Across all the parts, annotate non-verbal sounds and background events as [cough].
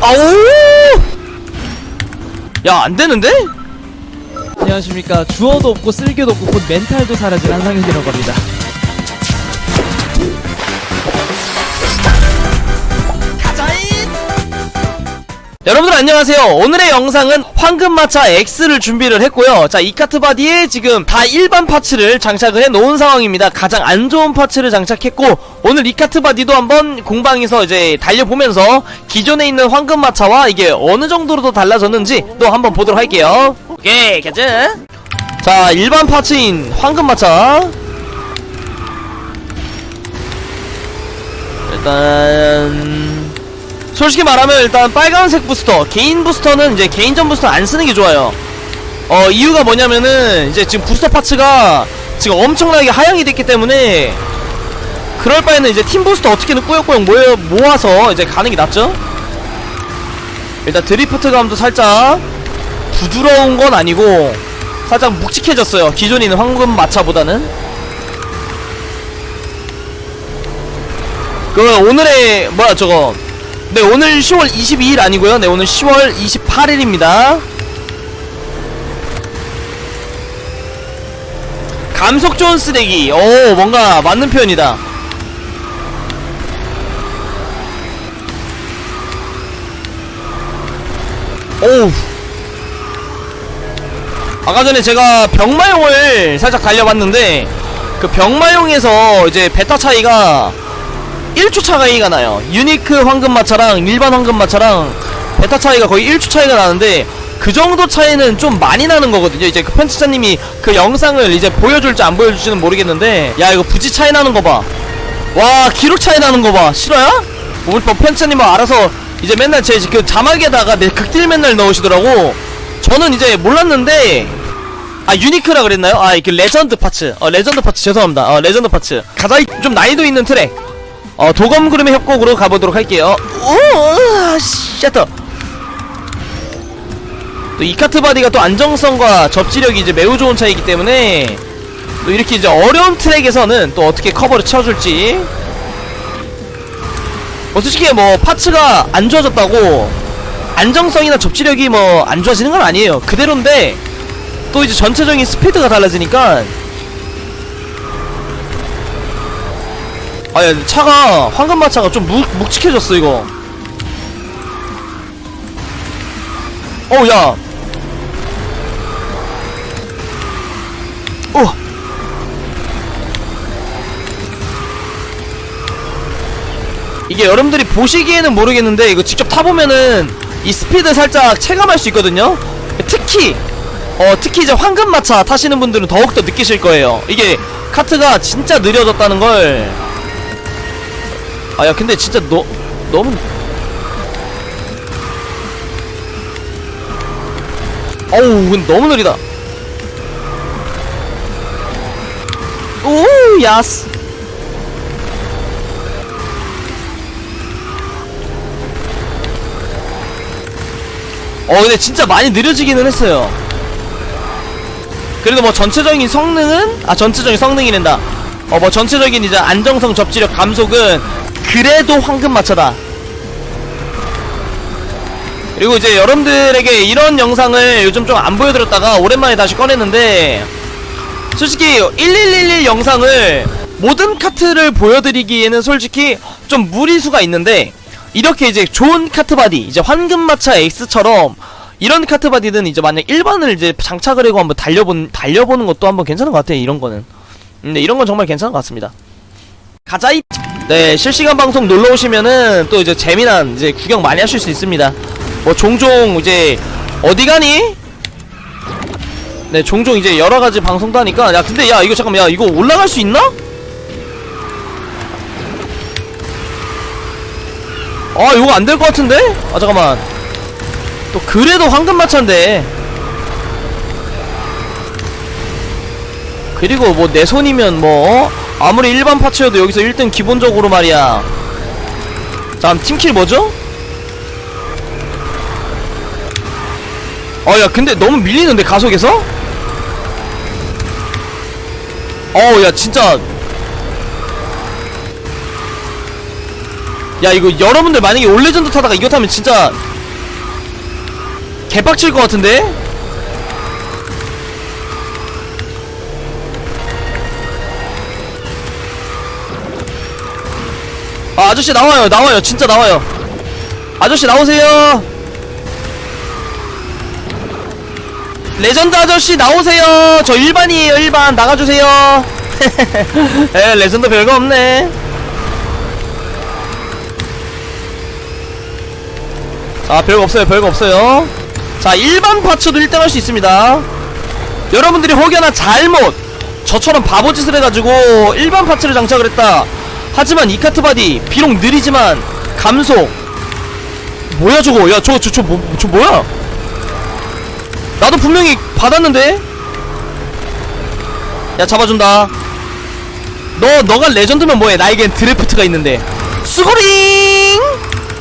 아우 야 안 되는데? 안녕하십니까. 주어도 없고 쓸개도 없고 곧 멘탈도 사라진 한상혁이라고 합니다 여러분들 안녕하세요. 오늘의 영상은 황금마차 X를 준비를 했고요. 자 이 카트 바디에 지금 다 일반 파츠를 장착을 해 놓은 상황입니다. 가장 안 좋은 파츠를 장착했고 오늘 이 카트 바디도 한번 공방에서 이제 달려보면서 기존에 있는 황금마차와 이게 어느 정도로 더 달라졌는지 또 한번 보도록 할게요. 오케이 가자. 자 일반 파츠인 황금마차. 일단 솔직히 말하면 일단 빨간색 부스터 개인 부스터는 이제 개인전 부스터 안 쓰는 게 좋아요. 어 이유가 뭐냐면은 이제 지금 부스터 파츠가 지금 엄청나게 하향이 됐기 때문에 그럴 바에는 이제 팀 부스터 어떻게든 꾸역꾸역 모여, 모아서 이제 가는 게 낫죠? 일단 드리프트감도 살짝 부드러운 건 아니고 살짝 묵직해졌어요. 기존에 있는 황금 마차보다는. 그 오늘의 뭐야 저거 네 오늘 10월 22일 아니고요. 네 오늘 10월 28일입니다. 감속 좋은 쓰레기. 오 뭔가 맞는 표현이다. 오우 아까 전에 제가 병마용을 살짝 달려봤는데 그 병마용에서 이제 베타 차이가 1초 차이가 나요. 유니크 황금마차랑 일반 황금마차랑 베타 차이가 거의 1초 차이가 나는데 그 정도 차이는 좀 많이 나는 거거든요. 이제 그 편집자님이 그 영상을 이제 보여줄지 안 보여줄지는 모르겠는데 야 이거 부지 차이 나는 거 봐. 와 기록 차이 나는 거 봐. 싫어요? 우리 뭐 편집자님은 알아서 이제 맨날 제 그 자막에다가 내 극딜 맨날 넣으시더라고. 저는 이제 몰랐는데 아 유니크라 그랬나요? 아 이게 레전드 파츠. 어 레전드 파츠 죄송합니다. 어 레전드 파츠. 가장 좀 난이도 있는 트랙. 어 도검 구름의 협곡으로 가보도록 할게요. 오, 셔터. 또 이 카트 바디가 또 안정성과 접지력이 이제 매우 좋은 차이기 때문에 또 이렇게 이제 어려운 트랙에서는 또 어떻게 커버를 쳐줄지. 뭐 솔직히 뭐 파츠가 안 좋아졌다고 안정성이나 접지력이 뭐 안 좋아지는 건 아니에요. 그대로인데 또 이제 전체적인 스피드가 달라지니까 아야 차가 황금마차가 좀 묵, 묵직해졌어 이거. 어우 야. 어. 이게 여러분들이 보시기에는 모르겠는데 이거 직접 타보면은 이 스피드 살짝 체감할 수 있거든요? 특히 어 특히 이제 황금마차 타시는 분들은 더욱더 느끼실 거예요. 이게 카트가 진짜 느려졌다는 걸 아야 근데 진짜 너 너무. 어우 근데 너무 느리다. 오 야스. 어 근데 진짜 많이 느려지기는 했어요. 그래도 뭐 전체적인 성능은 아 전체적인 성능이란다. 어 뭐 전체적인 이제 안정성 접지력 감속은 그래도 황금 마차다. 그리고 이제 여러분들에게 이런 영상을 요즘 좀 안 보여드렸다가 오랜만에 다시 꺼냈는데 솔직히 1111 영상을 모든 카트를 보여드리기에는 솔직히 좀 무리수가 있는데 이렇게 이제 좋은 카트 바디 이제 황금마차 X처럼 이런 카트 바디는 이제 만약 일반을 이제 장착을 하고 한번 달려본 달려보는 것도 한번 괜찮은 것 같아요 이런 거는. 근데 이런 건 정말 괜찮은 것 같습니다. 가자이 네 실시간 방송 놀러 오시면은 또 이제 재미난 이제 구경 많이 하실 수 있습니다 뭐 종종 이제 어디 가니 네 종종 이제 여러 가지 방송도 하니까 야 근데 야 이거 잠깐만 야 이거 올라갈 수 있나? 아 이거 안 될 것 같은데? 아 잠깐만 또 그래도 황금마차인데 그리고 뭐 내 손이면 뭐 어? 아무리 일반 파츠여도 여기서 1등 기본적으로 말이야 자 그럼 팀킬 뭐죠? 어야 근데 너무 밀리는데 가속에서? 어야 진짜 야 이거 여러분들 만약에 올레전드 타다가 이거 타면 진짜 개빡칠 것 같은데? 아 아저씨 나와요 나와요. 진짜 나와요. 아저씨 나오세요. 레전드 아저씨 나오세요. 저 일반이에요 일반. 나가주세요. [laughs] 에 레전드 별거 없네. 자 별거 없어요 별거 없어요. 자 일반 파츠도 1등 할 수 있습니다. 여러분들이 혹여나 잘못 저처럼 바보짓을 해가지고 일반 파츠를 장착을 했다 하지만 이 카트 바디 비록 느리지만 감속 뭐야 저거? 야 저거 저, 저, 뭐, 저 뭐야? 나도 분명히 받았는데? 야 잡아준다. 너 너가 레전드면 뭐해? 나에겐 드래프트가 있는데. 수고링!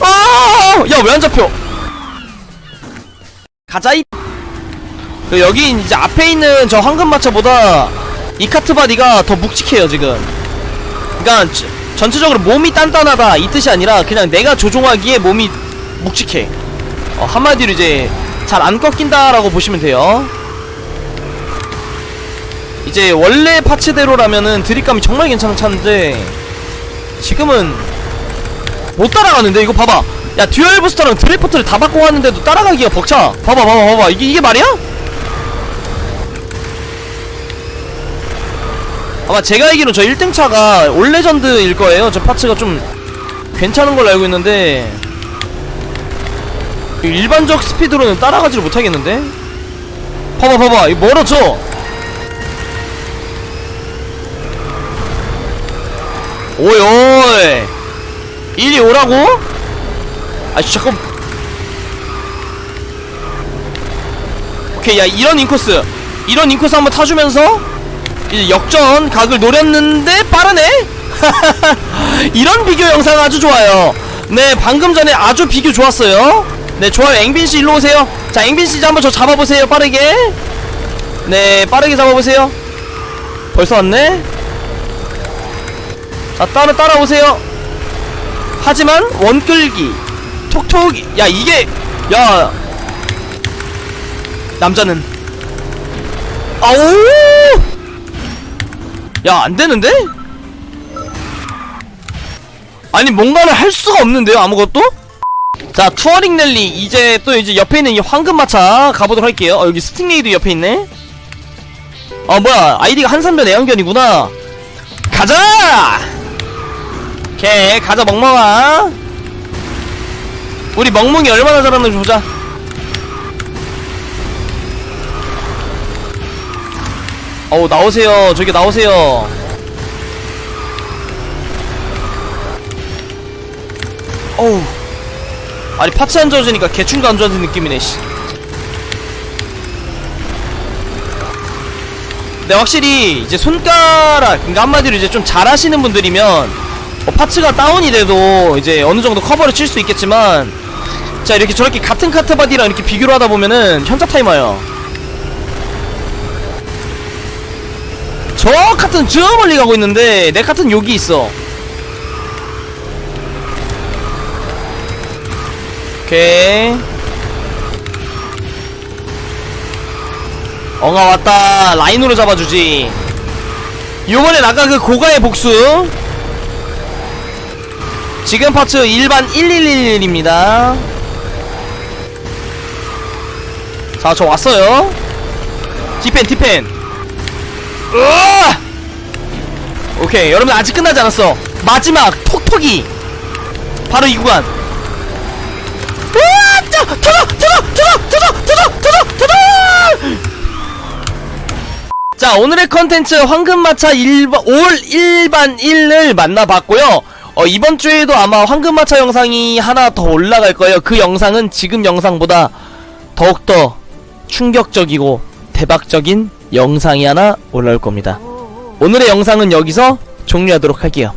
아야왜 안 잡혀? 가자 이. 그 여기 이제 앞에 있는 저 황금 마차보다 이 카트 바디가 더 묵직해요 지금 그니까 전체적으로 몸이 단단하다 이 뜻이 아니라 그냥 내가 조종하기에 몸이 묵직해. 어, 한마디로 이제 잘 안 꺾인다라고 보시면 돼요. 이제 원래 파츠대로라면은 드립감이 정말 괜찮은 차인데 지금은 못 따라가는데 이거 봐봐. 야 듀얼 부스터랑 드래프트를 다 바꿔 왔는데도 따라가기가 벅차. 봐봐 봐봐 봐봐. 이게 이게 말이야? 아마 제가 알기로 저 1등 차가 올레전드일 거예요. 저 파츠가 좀 괜찮은 걸로 알고 있는데 일반적 스피드로는 따라가지를 못하겠는데? 봐봐 봐봐. 이거 멀어져. 오이 오이. 이리 오라고? 아 잠깐 오케이 야 이런 인코스. 이런 인코스 한번 타주면서 이제 역전 각을 노렸는데 빠르네? [laughs] 이런 비교 영상 아주 좋아요. 네 방금 전에 아주 비교 좋았어요. 네 좋아요. 앵빈씨 일로 오세요. 자 앵빈씨 한번 저 잡아보세요 빠르게. 네 빠르게 잡아보세요. 벌써 왔네? 자 따라 따라오세요. 하지만 원끌기 톡톡이 야 이게 야 남자는. 아우 야 안되는데? 아니 뭔가를 할 수가 없는데요 아무것도? 자 투어링 랠리. 이제 또 이제 옆에 있는 이 황금마차 가보도록 할게요. 어 여기 스팅레이도 옆에 있네. 어 뭐야. 아이디가 한산변 애완견이구나. 가자! 오케이 가자 멍멍아. 우리 멍멍이 얼마나 잘하는지 보자 어우 나오세요. 저기 나오세요. 어우. 아니 파츠 안 좋아지니까 개충도 안 좋아지는 느낌이네 씨. 근데 확실히 이제 손가락 그러니까 한마디로 이제 좀 잘하시는 분들이면 뭐 파츠가 다운이 돼도 이제 어느 정도 커버를 칠 수 있겠지만 자 이렇게 저렇게 같은 카트 바디랑 이렇게 비교를 하다 보면은 현자 와요 저 카트는 저 멀리 가고 있는데 내 카트는 여기 있어. 오케이. 엉아 왔다. 라인으로 잡아주지. 요번엔 아까 그 고가의 복수. 지금 파츠 일반 1111입니다. 자 저 왔어요. 디펜 디펜 으아! 오케이 여러분 아직 끝나지 않았어. 마지막 톡톡이. 바로 이 구간. 으아! 자, 터져 터져 터져 터져 터져 터져 터져 자 오늘의 컨텐츠 황금마차 일반 올 일반 1을 만나봤고요. 어, 이번 주에도 아마 황금마차 영상이 하나 더 올라갈 거예요. 그 영상은 지금 영상보다 더욱더 충격적이고 대박적인 영상이 하나 올라올 겁니다. 오늘의 영상은 여기서 종료하도록 할게요